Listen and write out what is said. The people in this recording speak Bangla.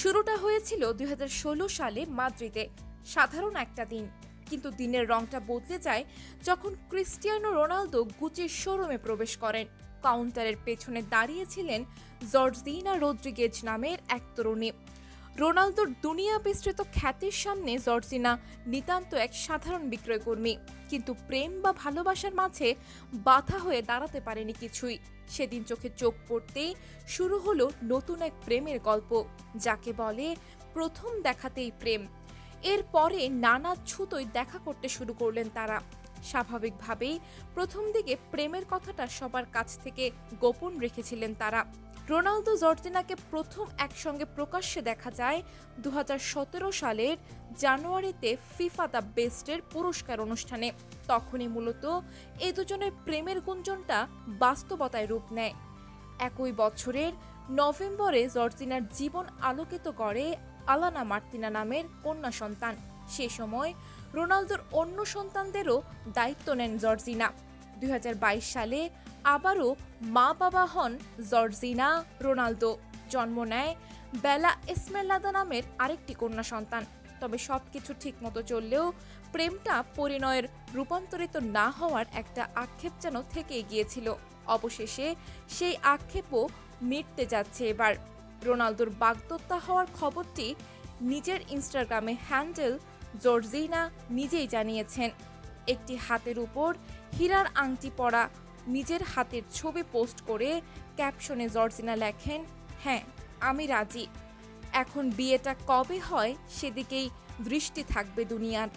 শুরুটা হয়েছিল দুই হাজার ষোলো সালে মাদ্রিদে। সাধারণ একটা দিন। কিন্তু দিনের রংটা বদলে যায় যখন ক্রিস্টিয়ানো রোনালদো গুচির শোরুমে প্রবেশ করেন। কাউন্টারের পেছনে দাঁড়িয়েছিলেন জর্জিনা রোদ্রিগেজ নামের এক তরুণী। রোনালদোর দুনিয়া বিস্তৃত খ্যাতির সামনে জর্জিনা নিতান্ত এক সাধারণ বিক্রয়কর্মী। কিন্তু প্রেম বা ভালোবাসার মাঝে বাধা হয়ে দাঁড়াতে পারেনি কিছুই। সেদিন চোখে চোখ পড়তেই শুরু হলো নতুন এক প্রেমের গল্প, যাকে বলে প্রথম দেখাতেই প্রেম। এরপরে নানা ছুতোয় দেখা করতে শুরু করলেন তারা। স্বাভাবিকভাবেই প্রথম দিকে প্রেমের কথাটা সবার কাছ থেকে গোপন রেখেছিলেন তারা। রোনালদো জর্জিনাকে প্রথম একসঙ্গে প্রকাশ্যে দেখা যায় দু হাজার সতেরো সালের জানুয়ারিতে ফিফা দ্য বেস্টের পুরস্কার অনুষ্ঠানে। তখনই মূলত এই দুজনের প্রেমের গুঞ্জনটা বাস্তবতায় রূপ নেয়। একই বছরের নভেম্বরে জর্জিনার জীবন আলোকিত করে আলানা মার্তিনা নামের কন্যা সন্তান। সে সময় রোনালদোর অন্য সন্তানদেরও দায়িত্ব নেন জর্জিনা। দুই হাজার বাইশ সালে আবারও মা বাবা হন জর্জিনা রোনালদো। জন্ম নেয় বেলা ইসমেলাদা নামের আরেকটি কন্যা সন্তান। তবে সবকিছু ঠিকমতো চললেও প্রেমটা পরিণয়ের রূপান্তরিত না হওয়ার একটা আক্ষেপ যেন থেকেই গিয়েছিল। অবশেষে সেই আক্ষেপও মিটতে যাচ্ছে এবার। রোনালদোর বাগদত্তা হওয়ার খবরটি নিজের ইনস্টাগ্রামে হ্যান্ডেল জর্জিনা নিজেই জানিয়েছেন, একটি হাতের উপর হীরার আংটি পরা, নিজের হাতের ছবি পোস্ট করে ক্যাপশনে জর্জিনা লেখেন হ্যাঁ আমি রাজি। এখন বিয়েটা কবে হয় সেদিকেই দৃষ্টি থাকবে দুনিয়ার।